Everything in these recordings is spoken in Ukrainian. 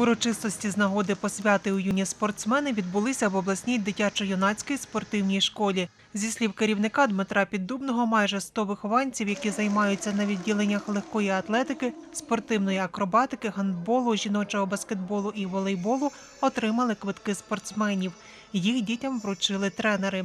Урочистості з нагоди посвяти у юні спортсмени відбулися в обласній дитячо-юнацькій спортивній школі. Зі слів керівника Дмитра Піддубного, майже 100 вихованців, які займаються на відділеннях легкої атлетики, спортивної акробатики, гандболу, жіночого баскетболу і волейболу, отримали квитки спортсменів. Їх дітям вручили тренери.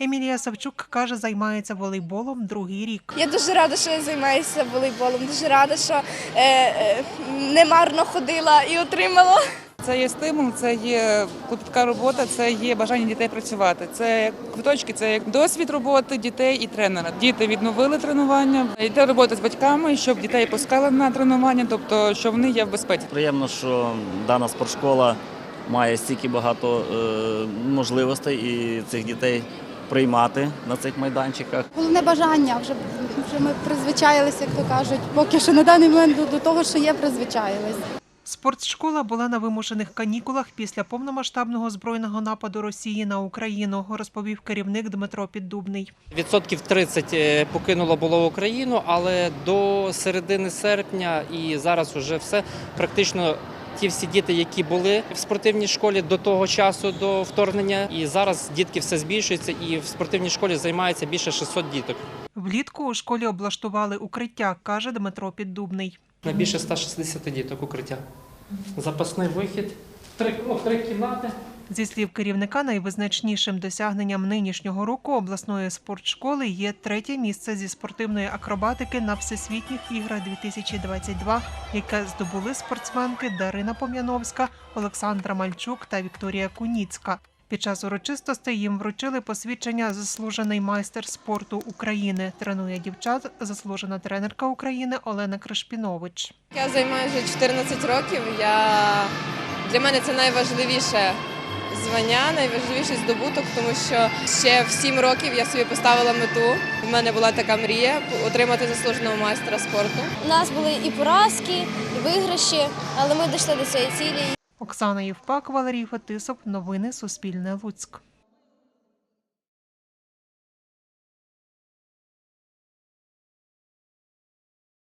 Емілія Савчук каже, займається волейболом другий рік. Я дуже рада, що я займаюся волейболом. Дуже рада, що е, е, немарно ходила і отримала. Це є стимул, це є клопітка робота, це є бажання дітей працювати. Це як квиточки, це як досвід роботи дітей і тренера. Діти відновили тренування, йде робота з батьками, щоб дітей пускали на тренування, тобто що вони є в безпеці. Приємно, що дана спортшкола має стільки багато е, можливостей і цих дітей приймати на цих майданчиках. Головне бажання вже, вже ми призвичаїлися, як то кажуть. Поки що на даний момент до- того, що є, призвичаїлися. Спортшкола була на вимушених канікулах після повномасштабного збройного нападу Росії на Україну, розповів керівник Дмитро Піддубний. Відсотків 30 е, покинуло було Україну, але до середини серпня і зараз вже все практично. Ті всі діти, які були в спортивній школі до того часу, до вторгнення, і зараз дітки все збільшуються, і в спортивній школі займається більше 600 діток. Влітку у школі облаштували укриття, каже Дмитро Піддубний. На більше 160 діток укриття. Запасний вихід, три, о, три кімнати. Зі слів керівника, найвизначнішим досягненням нинішнього року обласної спортшколи є третє місце зі спортивної акробатики на всесвітніх іграх 2022, яке здобули спортсменки Дарина Пом'яновська, Олександра Мальчук та Вікторія Куніцька. Під час урочистостей їм вручили посвідчення заслужений майстер спорту України. Тренує дівчат заслужена тренерка України Олена Кришпінович. Я займаюся вже 14 років. Я... Для мене це найважливіше звання, найважливіший здобуток, тому що ще в сім років я собі поставила мету. У мене була така мрія отримати заслуженого майстра спорту. У нас були і поразки, і виграші, але ми дійшли до цієї цілі. Оксана Євпак, Валерій Фетисов. Новини Суспільне Луцьк.